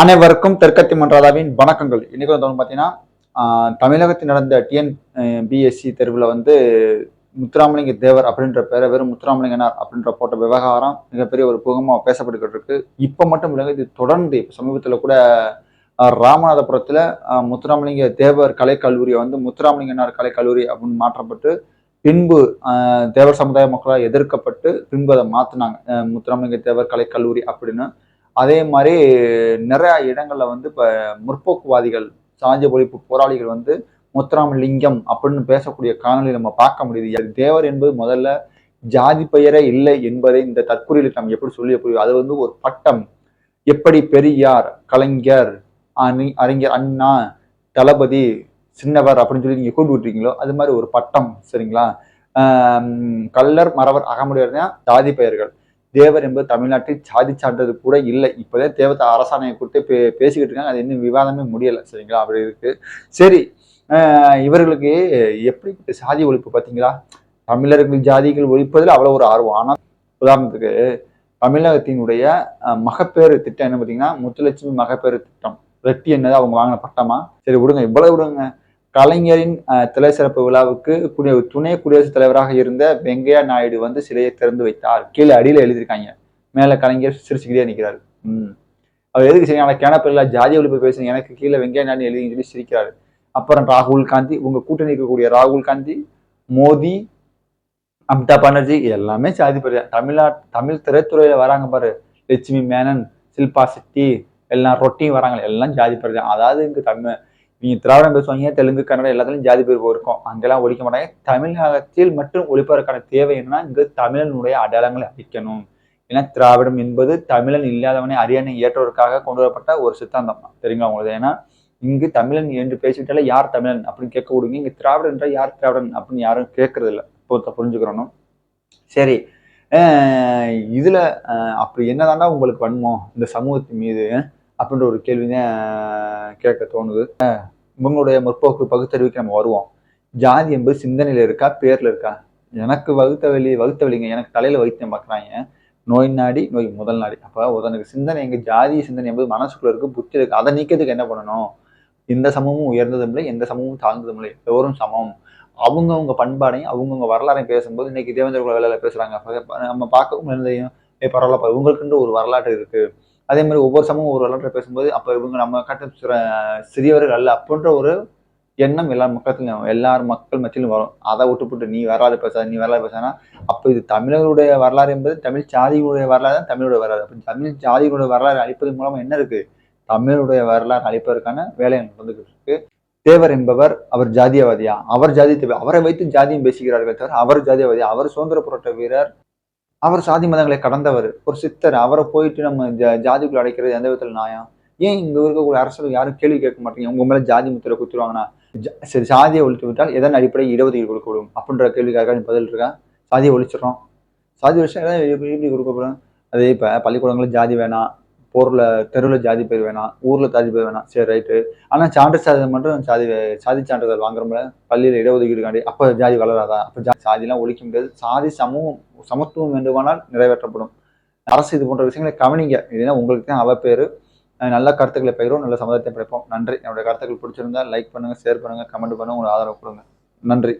அனைவருக்கும் தெற்கத்தி மன்றாதாவின் வணக்கங்கள். இன்னைக்கு வந்து பார்த்தீங்கன்னா தமிழகத்தில் நடந்த டிஎன் பிஎஸ்சி தெருவில் வந்து முத்துராமலிங்க தேவர் அப்படின்ற பேரை வெறும் முத்துராமலிங்கனார் அப்படின்ற போட்ட விவகாரம் மிகப்பெரிய ஒரு புகமாக பேசப்பட்டுக்கிட்டு இருக்கு. இப்போ மட்டும் இல்லைங்க இது தொடர்ந்து இப்போ சமீபத்தில் கூட ராமநாதபுரத்தில் முத்துராமலிங்க தேவர் கலைக்கல்லூரியை வந்து முத்துராமலிங்கனார் கலைக்கல்லூரி அப்படின்னு மாற்றப்பட்டு பின்பு தேவர் சமுதாய மக்களால் எதிர்க்கப்பட்டு பின்பு அதை மாற்றினாங்க முத்துராமலிங்க தேவர் கலைக்கல்லூரி அப்படின்னு. அதே மாதிரி நிறையா இடங்களில் வந்து இப்போ முற்போக்குவாதிகள் சாஞ்ச ஒழிப்பு போராளிகள் வந்து முத்துராமலிங்கம் அப்படின்னு பேசக்கூடிய காணொலி நம்ம பார்க்க முடியுது. அது தேவர் என்பது முதல்ல ஜாதி பெயரே இல்லை என்பதை இந்த தற்கொலையில் நம்ம எப்படி சொல்லி புரியும்? அது வந்து ஒரு பட்டம். எப்படி பெரியார் கலைஞர் அணி அறிஞர் அண்ணா தளபதி சின்னவர் அப்படின்னு சொல்லி நீங்கள் கூப்பிட்டு விட்டுருக்கீங்களோ அது மாதிரி ஒரு பட்டம். சரிங்களா? கல்லர் மறவர் அகமுடையர் தான் ஜாதி பெயர்கள். தேவர் என்பது தமிழ்நாட்டில் சாதி சான்றது கூட இல்லை. இப்போதான் தேவத்தை அரசாணையை கொடுத்து பே பேசிக்கிட்டு இருக்காங்க. அது இன்னும் விவாதமே முடியலை. சரிங்களா? அப்படி இருக்கு. சரி இவர்களுக்கு எப்படி சாதி ஒழிப்பு பார்த்தீங்களா? தமிழர்கள் ஜாதிகள் ஒழிப்பதில் அவ்வளோ ஒரு ஆர்வம். ஆனால் உதாரணத்துக்கு தமிழகத்தினுடைய மகப்பேறு திட்டம் என்ன பார்த்தீங்கன்னா முத்துலட்சுமி மகப்பேறு திட்டம். ரெட்டி என்னது? அவங்க வாங்கின பட்டமா? சரி விடுங்க. இவ்வளவு விடுங்க. கலைஞரின் தலை திலை சிறப்பு விழாவுக்கு துணை குடியரசுத் தலைவராக இருந்த வெங்கையா நாயுடு வந்து சிலையை திறந்து வைத்தார். கீழே அடியில் எழுதியிருக்காங்க. மேல கலைஞர் சிரிச்சுக்கிட்டே நிற்கிறார் ம். அவர் எதுக்கு சரி ஆனால் கேனப்பில்ல ஜாதி ஒழிப்பு பேசுங்க எனக்கு கீழே வெங்கையா நாயுடு எழுதின்னு சொல்லி சிரிக்கிறாரு. அப்புறம் ராகுல் காந்தி உங்க கூட்டணி இருக்கக்கூடிய ராகுல் காந்தி மோடி அமிதா பானர்ஜி எல்லாமே சாதி பெரிய தமிழ்நாட் தமிழ் திரைத்துறையில வராங்க பாரு. லட்சுமி மேனன் சில்பா செட்டி எல்லாம் ரொட்டியும் வராங்க. எல்லாம் ஜாதி பேர் அதாவது இங்கே தமிழ் நீங்க திராவிடம் பேசுவாங்க. தெலுங்கு கன்னடம் எல்லாத்துலயும் ஜாதி பேர் இருக்கும்? அங்கெல்லாம் ஒழிக்க மாட்டாங்க. தமிழகத்தில் மட்டும் ஒழிப்பதற்கான தேவை என்னன்னா இங்கு தமிழனுடைய அடையாளங்களை அழிக்கணும் ஏன்னா திராவிடம் என்பது தமிழன் இல்லாதவனை அரியணை ஏற்றவருக்காக கொண்டு வரப்பட்ட ஒரு சித்தாந்தம். தெரியுங்களா உங்களுக்கு? ஏன்னா இங்கு தமிழன் என்று பேசிட்டாலே யார் தமிழன் அப்படின்னு கேட்க விடுங்க இங்கு திராவிடன் என்றால் யார் திராவிடன் அப்படின்னு யாரும் கேட்கறது இல்லை இப்போ புரிஞ்சுக்கிறணும். சரி. இதில் இதுல அப்படி என்னதாண்டா உங்களுக்கு வன்மம்? இந்த சமூகத்தின் மீது அப்படின்ற ஒரு கேள்வி தான் கேட்க தோணுது. உங்களுடைய முற்போக்கு பகுத்தறிவுக்கு நம்ம வருவோம். ஜாதி என்பது சிந்தனையில் இருக்கா பேரில் இருக்கா? எனக்கு வகுத்த வழி வகுத்த வழிங்க எனக்கு தலையில் வைத்தியம் பார்க்குறாங்க நோய் நாடி நோய் முதல் நாடி. அப்போ உதனுக்கு சிந்தனை எங்கள் ஜாதி சிந்தனை என்பது மனசுக்குள்ள இருக்குது புத்தி இருக்குது அதை நீக்கிறதுக்கு என்ன பண்ணணும்? இந்த சமமும் உயர்ந்ததும் இல்லை எந்த சமமும் தாழ்ந்ததும் இல்லை. எல்லோரும் சமம். அவங்கவுங்க பண்பாடையும் அவங்கவுங்க வரலாறையும் பேசும்போது இன்னைக்கு தேவேந்திர குல வேலையில் பேசுகிறாங்க நம்ம பார்க்கவும் இருந்தையும் ஏ பரவாயில்லப்பா இவங்களுக்குன்ற ஒரு வரலாறு இருக்குது அதே மாதிரி ஒவ்வொரு சமூகம் ஒரு வரலாற்றை பேசும்போது அப்போ இவங்க நம்ம கட்ட சிறியவர்கள் அல்ல அப்படின்ற ஒரு எண்ணம் எல்லா மக்கத்திலும் எல்லார் மக்கள் மத்தியிலும் வரும். அதை விட்டுப்புட்டு நீ வரலாறு பேசாத நீ வரலாறு பேசானா அப்போ இது தமிழருடைய வரலாறு என்பது தமிழ் சாதிகளுடைய வரலாறு தான் தமிழுடைய வரலாறு. அப்போ தமிழ் சாதிகளுடைய வரலாறு அழிப்பதன் மூலமாக என்ன இருக்கு? தமிழுடைய வரலாறு அழிப்பதற்கான வேலை நடந்துகிட்டு இருக்கு. தேவர் என்பவர் அவர் ஜாதியவாதியா? அவர் ஜாதி தேவை அவரை வைத்து ஜாதியும் பேசுகிறார்கள் தவிர அவர் ஜாதியவாதியா அவர் சுதந்திர போராட்ட வீரர் அவர் சாதி மதங்களை கடந்தவர் ஒரு சித்தர். அவரை போயிட்டு நம்ம ஜா- ஜாதிக்குள்ள அடைக்கிறது எந்த விதத்துல நியாயம்? ஏன் இங்க இருக்கக்கூடிய அரசு யாரும் கேள்வி கேட்க மாட்டீங்க? உங்க மேல ஜாதி முத்திரை குத்துருவாங்கன்னா சரி சாதியை ஒழித்து விட்டால் எதன் அடிப்படை இடஒதுக்கீடு கொடுக்கப்படும்? அப்படின்ற கேள்விக்காக நீ பதில் இருக்கா? சாதியை ஒழிச்சிடறோம். சாதி ஒழிச்சா எதாவது எப்படி கொடுக்கப்படும்? அதே இப்போ பள்ளிக்கூடங்களில் ஜாதி வேணாம். போரில் தெருவில் ஜாதி பேர் வேணாம் ஊரில் ஜாதி பேர் வேணாம். சரி ரைட்டு ஆனால் சான்று சாதி மட்டும் சாதி சாதி சான்றிதழ் வாங்குறோம்ல பள்ளியில் இடஒதுக்கீடுக்காண்டி அப்போ ஜாதி வளராதா? அப்போ ஜா சாதிலாம் ஒழிக்க முடியாது. சாதி சமூகம் சமத்துவம் வேண்டுமானால் நிறைவேற்றப்படும். அரசு இது போன்ற விஷயங்களை கவனிங்க. இதுனா உங்களுக்கு தான் அவ பேர். நல்ல கருத்துக்களை பயிரும் நல்ல சமுதாயத்தை படைப்போம். நன்றி. என்னுடைய கருத்துக்கள் பிடிச்சிருந்தா லைக் பண்ணுங்கள் ஷேர் பண்ணுங்கள் கமெண்ட் பண்ணுங்கள் உங்களோட ஆதரவு கொடுங்க. நன்றி.